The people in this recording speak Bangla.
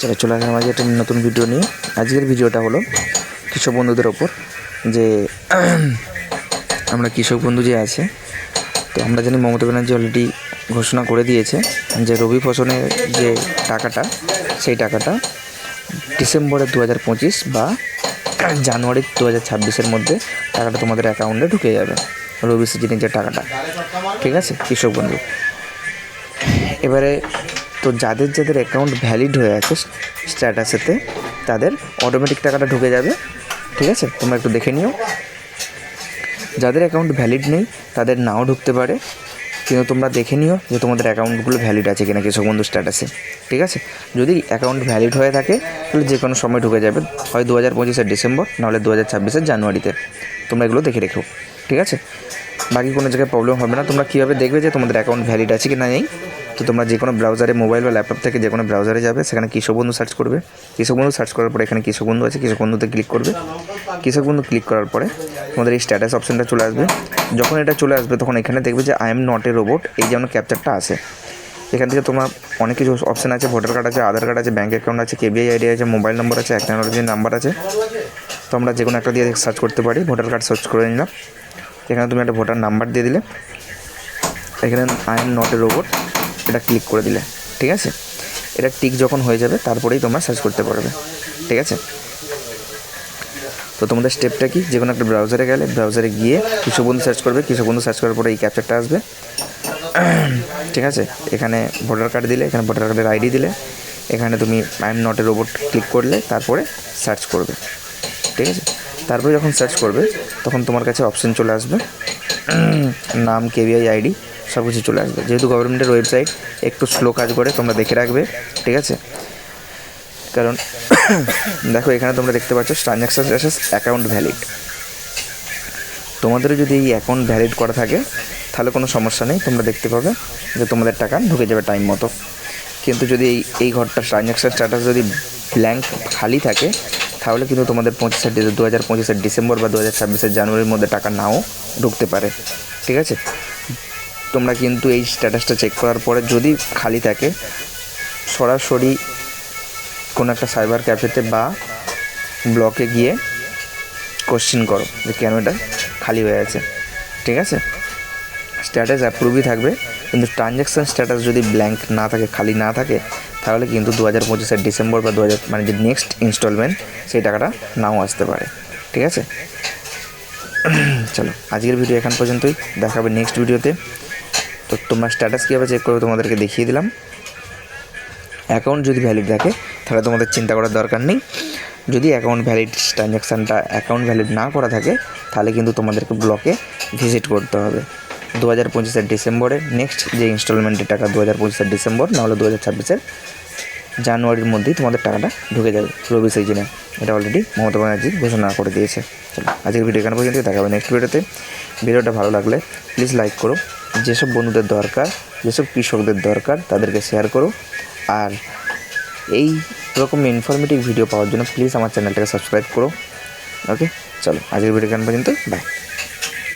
চলো, চলে আসলাম আজকে একটা নতুন ভিডিও নিয়ে। আজকের ভিডিওটা হলো কৃষক বন্ধুদের ওপর, যে আমরা কৃষক বন্ধু যে আছে, তো আমরা জানি মমতা ব্যানার্জি অলরেডি ঘোষণা করে দিয়েছে যে রবি ফসলের যে টাকাটা, সেই টাকাটা ডিসেম্বরের দু হাজার পঁচিশ বা জানুয়ারি দু হাজার ছাব্বিশের মধ্যে টাকাটা তোমাদের অ্যাকাউন্টে ঢুকে যাবে, রবি সিজনের যে টাকাটা। ঠিক আছে, কৃষক বন্ধু? এবারে তো যাদের যাদের অ্যাকাউন্ট ভ্যালিড হয়ে আছে স্ট্যাটাসেতে তাদের অটোমেটিক টাকাটা ঢুকে যাবে। ঠিক আছে? তোমরা একটু দেখে নিও। যাদের অ্যাকাউন্ট ভ্যালিড নেই, তাদের নাও ঢুকতে পারে। কিন্তু তোমরা দেখে নিও যে তোমাদের অ্যাকাউন্টগুলো ভ্যালিড আছে কিনা কৃষক বন্ধু স্ট্যাটাসে ঠিক আছে? যদি অ্যাকাউন্ট ভ্যালিড হয়ে থাকে, তাহলে যে কোনো সময় ঢুকে যাবে। হয় দু হাজার পঁচিশের ডিসেম্বর, নাহলে দু হাজার ছাব্বিশের জানুয়ারিতে। তোমরা এগুলো দেখে রেখো। ঠিক আছে? বাকি কোনো জায়গায় প্রবলেম হবে না। তোমরা কীভাবে দেখবে যে তোমাদের অ্যাকাউন্ট ভ্যালিড আছে কি না নেই? তো তোমরা যে কোনো ব্রাউজারে মোবাইল বা ল্যাপটপ থেকে যে কোনো ব্রাউজারে যাবে, সেখানে কৃষক বন্ধু সার্চ করবে। কৃষক বন্ধু সার্চ করার পরে এখানে কৃষক বন্ধু আছে, কৃষক বন্ধুতে ক্লিক করবে। কৃষক বন্ধু ক্লিক করার পরে তোমাদের এই স্ট্যাটাস অপশানটা চলে আসবে। যখন এটা চলে আসবে, তখন এখানে দেখবে যে I am not a robot এই যেমন ক্যাপচারটা আছে। এখান থেকে তোমার অনেক কিছু অপশান আছে ভোটার কার্ড আছে আধার কার্ড আছে ব্যাঙ্ক অ্যাকাউন্ট আছে কেবিআই আইডি আছে মোবাইল নম্বর আছে টেকনোলজির নাম্বার আছে। তো আমরা যে কোনো একটা দিয়ে সার্চ করতে পারি ভোটার কার্ড সার্চ করে নিলাম। এখানে তুমি একটা ভোটার নাম্বার দিয়ে দিলে। এখানে I am not a robot এটা ক্লিক করে দিলে, ঠিক আছে? এটা টিক যখন হয়ে যাবে, তারপরেই তোমরা সার্চ করতে পারবে, ঠিক আছে? তো তোমাদের স্টেপটা কি? যে কোনো একটা ব্রাউজারে গেলে ব্রাউজারে গিয়ে কিছু বন্ধু সার্চ করবে, কিছু বন্ধু সার্চ করার পরে এই ক্যাপচারটা আসবে। ঠিক আছে? এখানে ভোটার কার্ড দিলে, এখানে ভোটার কার্ডের আইডি দিলে, এখানে তুমি I am not a robot click করলে, তারপরে সার্চ করবে, ঠিক আছে? তারপরে যখন সার্চ করবে, তখন তোমার কাছে অপশন চলে আসবে, নাম কেভিআই আইডি সব কিছু চলে আসবে। যেহেতু গভর্নমেন্টের ওয়েবসাইট একটু স্লো কাজ করে তোমরা দেখে রাখবে, ঠিক আছে? কারণ, দেখো, এখানে তোমরা দেখতে পাচ্ছ ট্রানজ্যাকশান অ্যাসেস অ্যাকাউন্ট ভ্যালিড তোমাদেরও যদি এই অ্যাকাউন্ট ভ্যালিড করা থাকে, তাহলে কোনো সমস্যা নেই, তোমরা দেখতে পাবে যে তোমাদের টাকা ঢুকে যাবে টাইম মতো। কিন্তু যদি এই এই ঘরটা ট্রানজ্যাকশান স্ট্যাটাস যদি ব্ল্যাঙ্ক খালি থাকে, তাহলে কিন্তু তোমাদের পঁচিশের, দু হাজার পঁচিশের ডিসেম্বর বা দু হাজার ছাব্বিশের জানুয়ারির মধ্যে টাকা নাও ঢুকতে পারে, ঠিক আছে? তোমরা কিন্তু এই স্ট্যাটাসটা চেক করার পরে যদি খালি থাকে, সরাসরি কোনো একটা সাইবার ক্যাফেতে বা ব্লকে গিয়ে কোশ্চিন করো যে কেন এটা খালি হয়ে আছে, ঠিক আছে? স্ট্যাটাস অ্যাপ্রুভই থাকবে, কিন্তু ট্রানজ্যাকশান স্ট্যাটাস যদি ব্ল্যাঙ্ক না থাকে, খালি না থাকে, তাহলে কিন্তু দু হাজার পঁচিশের ডিসেম্বর বা দু হাজার মানে যে নেক্সট ইনস্টলমেন্ট সেই টাকাটা নাও আসতে পারে, ঠিক আছে? চলো, আজকের ভিডিও এখান পর্যন্তই, দেখাবে নেক্সট ভিডিওতে তো তোমার স্ট্যাটাস কীভাবে চেক করবে তোমাদেরকে দেখিয়ে দিলাম। অ্যাকাউন্ট যদি ভ্যালিড থাকে, তাহলে তোমাদের চিন্তা করার দরকার নেই। যদি অ্যাকাউন্ট ভ্যালিড ট্রানজ্যাকশানটা অ্যাকাউন্ট ভ্যালিড না করা থাকে, তাহলে কিন্তু তোমাদেরকে ব্লকে ভিজিট করতে হবে। দু হাজার পঁচিশের ডিসেম্বরে নেক্সট যে ইনস্টলমেন্টের টাকা দু হাজার পঁচিশের ডিসেম্বর, নাহলে দু হাজার ছাব্বিশের জানুয়ারির মধ্যেই তোমাদের টাকাটা ঢুকে যাবে। রবি সিজনে, এটা অলরেডি মমতা ব্যানার্জি ঘোষণা করে দিয়েছে। চলো, আজকের ভিডিও এখানে পর্যন্ত দেখা হবে নেক্সট ভিডিওতে ভিডিওটা ভালো লাগলে প্লিজ লাইক করো। যেসব বন্ধুদের দরকার, যেসব কৃষকদের দরকার, তাদেরকে শেয়ার করো। আর এই রকম ইনফরমেটিভ ভিডিও পাওয়ার জন্য প্লিজ আমার চ্যানেলটাকে সাবস্ক্রাইব করো। ওকে চলো, আজকের ভিডিও কেন পর্যন্ত বাই